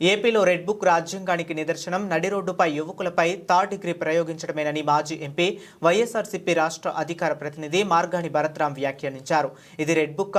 ఏపీలో red book రాజ్యాంగానికి నిదర్శనం. నడి రోడ్డుపై యువకులపై థర్డ్ డిగ్రీ ప్రయోగించడమేనని మాజీ ఎంపీ వైఎస్ఆర్సీపీ రాష్ట్ర అధికార ప్రతినిధి మార్గాని భరత్రాం వ్యాఖ్యానించారు. ఇది రెడ్ బుక్క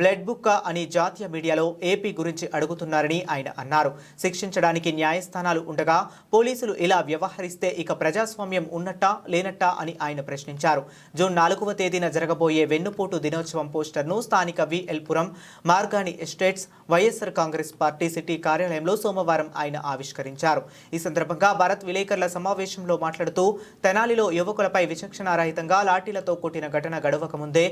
బ్లడ్ బుక్క అని జాతీయ మీడియాలో ఏపీ గురించి అడుగుతున్నారని ఆయన అన్నారు. శిక్షించడానికి న్యాయస్థానాలు ఉండగా పోలీసులు ఇలా వ్యవహరిస్తే ఇక ప్రజాస్వామ్యం ఉన్నట్టా లేనట్టా అని ఆయన ప్రశ్నించారు. జూన్ నాలుగవ తేదీన జరగబోయే వెన్నుపోటు దినోత్సవం పోస్టర్ను స్థానిక VL Puram Margani estates YSR Congress party city కార్యాలయంలో సోమవారం ఆయన ఆవిష్కరించారు. ఈ సందర్భంగా భారత్ విలేకరుల సమావేశంలో మాట్లాడుతూ తెనాలిలో యువకులపై విచక్షణారహితంగా లాఠీలతో కొట్టిన ఘటన గడవక ముందే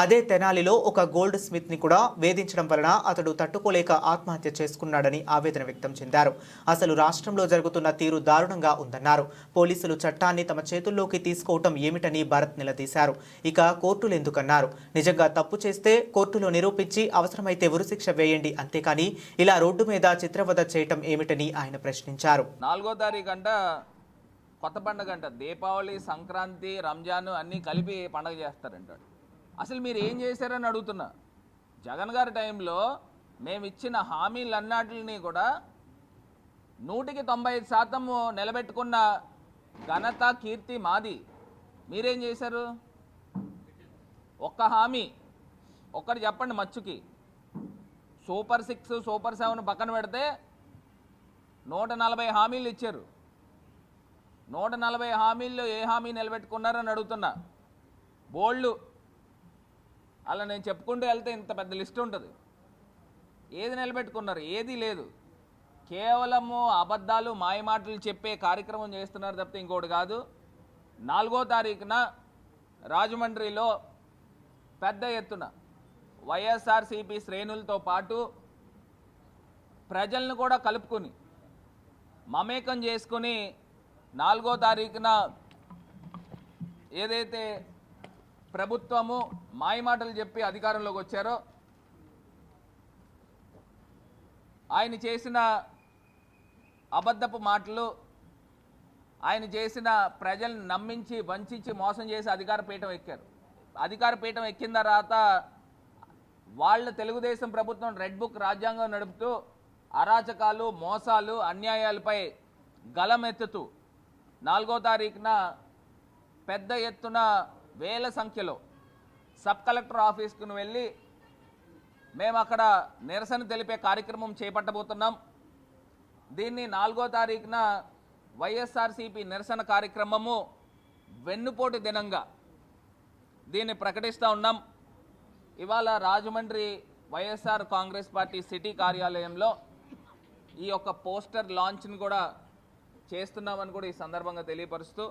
అదే తెనాలిలో ఒక గోల్డ్ స్మిత్ని కూడా వేధించడం వలన అతడు తట్టుకోలేక ఆత్మహత్య చేసుకున్నాడని ఆవేదన వ్యక్తం చెందారు. అసలు రాష్ట్రంలో జరుగుతున్న తీరు దారుణంగా ఉందన్నారు. పోలీసులు చట్టాన్ని తమ చేతుల్లోకి తీసుకోవటం ఏమిటని భరత్ నిలదీశారు. ఇక కోర్టులు ఎందుకన్నారు? నిజంగా తప్పు చేస్తే కోర్టులో నిరూపించి అవసరమైతే ఉరిశిక్ష వేయండి అంతేకాని ఇలా రోడ్డు మీద చిత్రవద చేయటం ఏమిటని ఆయన ప్రశ్నించారు. నాలుగో తారీఖు అంట కొత్త పండుగ అంట. దీపావళి సంక్రాంతి రంజాన్ అన్నీ కలిపి పండగ చేస్తారంటాడు అసలు మీరు ఏం చేశారని అడుగుతున్నా. జగన్ గారి టైంలో మేము ఇచ్చిన హామీలన్నిటిని కూడా నూటికి తొంభై ఐదు శాతము నిలబెట్టుకున్న ఘనత కీర్తి మాది. మీరేం చేశారు? ఒక్క హామీ. ఒక్కటి చెప్పండి మచ్చుకి. సూపర్ సిక్స్ సూపర్ సెవెన్ పక్కన పెడితే నూట నలభై హామీలు ఇచ్చారు. నూట నలభై హామీల్లో ఏ హామీ నిలబెట్టుకున్నారని అడుగుతున్నా. బోల్డ్ అలా నేను చెప్పుకుంటూ వెళ్తే ఇంత పెద్ద లిస్ట్ ఉంటుంది. ఏది నిలబెట్టుకున్నారు? ఏది లేదు. కేవలము అబద్ధాలు మాయమాటలు చెప్పే కార్యక్రమం చేస్తున్నారు తప్పితే ఇంకోటి కాదు. నాలుగో తారీఖున రాజమండ్రిలో పెద్ద ఎత్తున వైఎస్ఆర్సీపీ శ్రేణులతో పాటు ప్రజలను కూడా కలుపుకొని మమేకం చేసుకుని నాలుగో తారీఖున ఏదైతే ప్రభుత్వము మాయమాటలు చెప్పి అధికారంలోకి వచ్చారో ఆయన చేసిన అబద్ధపు మాటలు ఆయన చేసిన ప్రజల్ని నమ్మించి వంచించి మోసం చేసి అధికార పీఠం ఎక్కారు. అధికార పీఠం ఎక్కిన తర్వాత వాళ్ళ తెలుగుదేశం ప్రభుత్వం రెడ్ బుక్ రాజ్యాంగం నడుపుతూ అరాచకాలు మోసాలు అన్యాయాలపై గలమెత్తుతూ నాలుగో తారీఖున పెద్ద ఎత్తున వేల సంఖ్యలో సబ్ కలెక్టర్ ఆఫీస్కు వెళ్ళి మేము అక్కడ నిరసన తెలిపే కార్యక్రమం చేపట్టబోతున్నాం. దీన్ని నాలుగో తారీఖున వైఎస్ఆర్సీపీ నిరసన కార్యక్రమము వెన్నుపోటు దినంగా దీన్ని ప్రకటిస్తూ ఉన్నాం. ఇవాళ Rajahmundry YSR Congress party city కార్యాలయంలో ఈ యొక్క పోస్టర్ లాంచ్ని కూడా చేస్తున్నామని కూడా ఈ సందర్భంగా తెలియపరుస్తూ